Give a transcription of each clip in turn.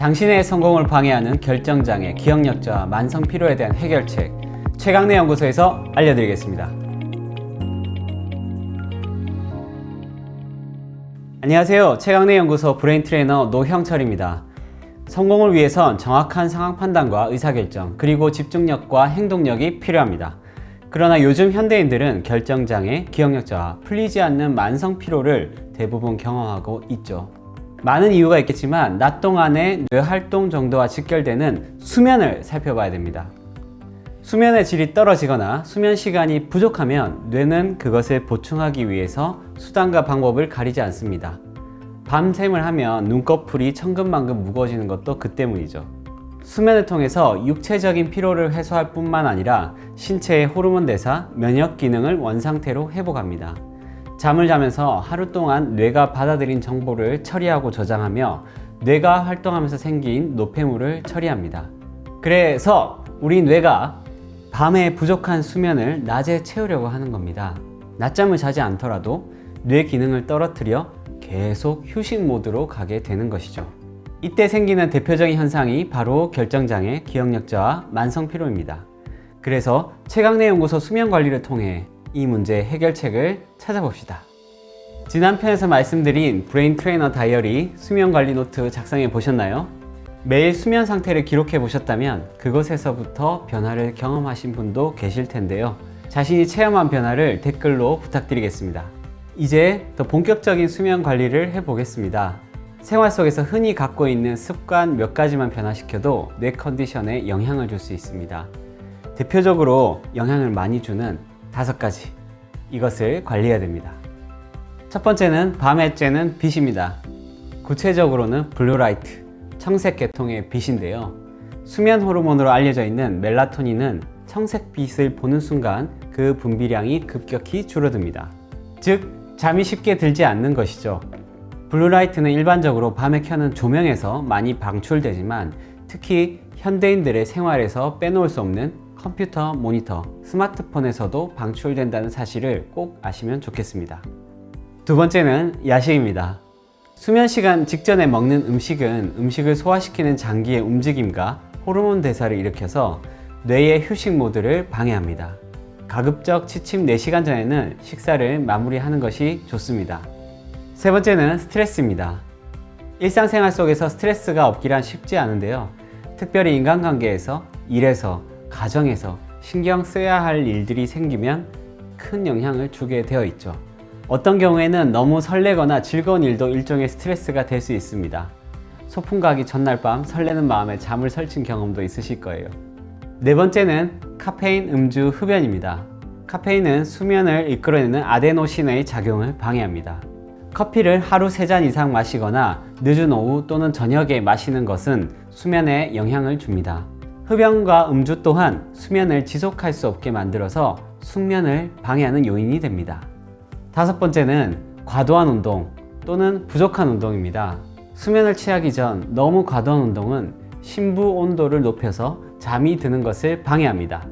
당신의 성공을 방해하는 결정장애, 기억력 저하, 만성 피로에 대한 해결책 최강내 연구소에서 알려드리겠습니다. 안녕하세요. 최강내 연구소 브레인 트레이너 노형철입니다. 성공을 위해선 정확한 상황 판단과 의사결정, 그리고 집중력과 행동력이 필요합니다. 그러나 요즘 현대인들은 결정장애, 기억력 저하, 풀리지 않는 만성 피로를 대부분 경험하고 있죠. 많은 이유가 있겠지만 낮 동안의 뇌 활동 정도와 직결되는 수면을 살펴봐야 됩니다. 수면의 질이 떨어지거나 수면 시간이 부족하면 뇌는 그것을 보충하기 위해서 수단과 방법을 가리지 않습니다. 밤샘을 하면 눈꺼풀이 천근만근 무거워지는 것도 그 때문이죠. 수면을 통해서 육체적인 피로를 해소할 뿐만 아니라 신체의 호르몬 대사, 면역 기능을 원상태로 회복합니다. 잠을 자면서 하루 동안 뇌가 받아들인 정보를 처리하고 저장하며 뇌가 활동하면서 생긴 노폐물을 처리합니다. 그래서 우리 뇌가 밤에 부족한 수면을 낮에 채우려고 하는 겁니다. 낮잠을 자지 않더라도 뇌 기능을 떨어뜨려 계속 휴식 모드로 가게 되는 것이죠. 이때 생기는 대표적인 현상이 바로 결정장애, 기억력 저하, 만성 피로입니다. 그래서 최강내 연구소 수면 관리를 통해 이 문제의 해결책을 찾아봅시다. 지난 편에서 말씀드린 브레인 트레이너 다이어리 수면 관리 노트 작성해 보셨나요? 매일 수면 상태를 기록해 보셨다면 그곳에서부터 변화를 경험하신 분도 계실 텐데요. 자신이 체험한 변화를 댓글로 부탁드리겠습니다. 이제 더 본격적인 수면 관리를 해 보겠습니다. 생활 속에서 흔히 갖고 있는 습관 몇 가지만 변화시켜도 뇌 컨디션에 영향을 줄 수 있습니다. 대표적으로 영향을 많이 주는 다섯 가지. 이것을 관리해야 됩니다. 첫 번째는 밤에 쬐는 빛입니다. 구체적으로는 블루라이트, 청색 계통의 빛인데요. 수면 호르몬으로 알려져 있는 멜라토닌은 청색 빛을 보는 순간 그 분비량이 급격히 줄어듭니다. 즉, 잠이 쉽게 들지 않는 것이죠. 블루라이트는 일반적으로 밤에 켜는 조명에서 많이 방출되지만 특히 현대인들의 생활에서 빼놓을 수 없는 컴퓨터, 모니터, 스마트폰에서도 방출된다는 사실을 꼭 아시면 좋겠습니다. 두 번째는 야식입니다. 수면 시간 직전에 먹는 음식은 음식을 소화시키는 장기의 움직임과 호르몬 대사를 일으켜서 뇌의 휴식 모드를 방해합니다. 가급적 취침 4시간 전에는 식사를 마무리하는 것이 좋습니다. 세 번째는 스트레스입니다. 일상생활 속에서 스트레스가 없기란 쉽지 않은데요. 특별히 인간관계에서, 일에서, 가정에서 신경 써야 할 일들이 생기면 큰 영향을 주게 되어 있죠. 어떤 경우에는 너무 설레거나 즐거운 일도 일종의 스트레스가 될 수 있습니다. 소풍 가기 전날 밤 설레는 마음에 잠을 설친 경험도 있으실 거예요. 네 번째는 카페인 음주 흡연입니다. 카페인은 수면을 이끌어내는 아데노신의 작용을 방해합니다. 커피를 하루 3잔 이상 마시거나 늦은 오후 또는 저녁에 마시는 것은 수면에 영향을 줍니다. 흡연과 음주 또한 수면을 지속할 수 없게 만들어서 숙면을 방해하는 요인이 됩니다. 다섯 번째는 과도한 운동 또는 부족한 운동입니다. 수면을 취하기 전 너무 과도한 운동은 심부 온도를 높여서 잠이 드는 것을 방해합니다.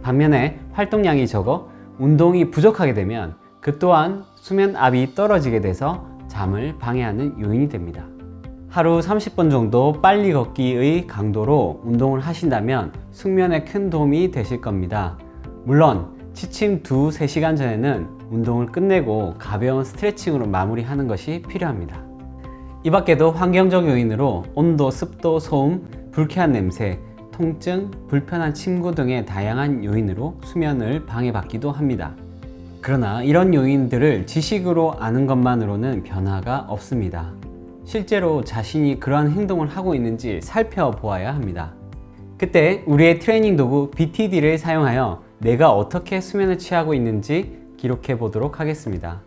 반면에 활동량이 적어 운동이 부족하게 되면 그 또한 수면 압이 떨어지게 돼서 잠을 방해하는 요인이 됩니다. 하루 30분 정도 빨리 걷기의 강도로 운동을 하신다면 숙면에 큰 도움이 되실 겁니다. 물론 취침 2, 3시간 전에는 운동을 끝내고 가벼운 스트레칭으로 마무리하는 것이 필요합니다. 이 밖에도 환경적 요인으로 온도, 습도, 소음, 불쾌한 냄새, 통증, 불편한 침구 등의 다양한 요인으로 수면을 방해받기도 합니다. 그러나 이런 요인들을 지식으로 아는 것만으로는 변화가 없습니다. 실제로 자신이 그러한 행동을 하고 있는지 살펴보아야 합니다. 그때 우리의 트레이닝 도구 BTD를 사용하여 내가 어떻게 수면을 취하고 있는지 기록해 보도록 하겠습니다.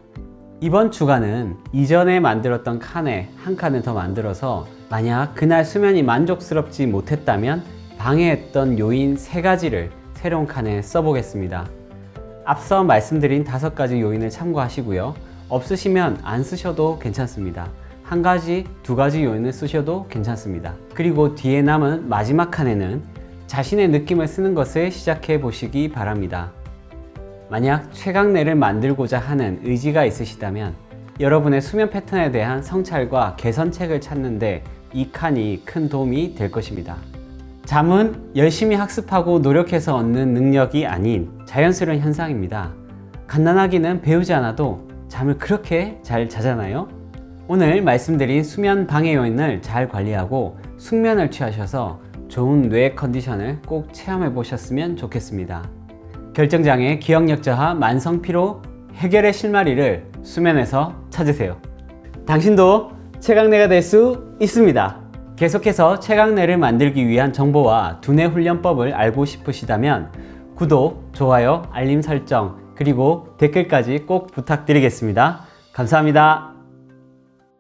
이번 주간은 이전에 만들었던 칸에 한 칸을 더 만들어서 만약 그날 수면이 만족스럽지 못했다면 방해했던 요인 세 가지를 새로운 칸에 써보겠습니다. 앞서 말씀드린 다섯 가지 요인을 참고하시고요. 없으시면 안 쓰셔도 괜찮습니다. 한 가지, 두 가지 요인을 쓰셔도 괜찮습니다. 그리고 뒤에 남은 마지막 칸에는 자신의 느낌을 쓰는 것을 시작해 보시기 바랍니다. 만약 최강내를 만들고자 하는 의지가 있으시다면 여러분의 수면 패턴에 대한 성찰과 개선책을 찾는데 이 칸이 큰 도움이 될 것입니다. 잠은 열심히 학습하고 노력해서 얻는 능력이 아닌 자연스러운 현상입니다. 갓난아기는 배우지 않아도 잠을 그렇게 잘 자잖아요. 오늘 말씀드린 수면 방해 요인을 잘 관리하고 숙면을 취하셔서 좋은 뇌 컨디션을 꼭 체험해 보셨으면 좋겠습니다. 결정장애, 기억력 저하, 만성 피로 해결의 실마리를 수면에서 찾으세요. 당신도 최강내가 될 수 있습니다. 계속해서 최강내를 만들기 위한 정보와 두뇌 훈련법을 알고 싶으시다면 구독, 좋아요, 알림 설정, 그리고 댓글까지 꼭 부탁드리겠습니다. 감사합니다.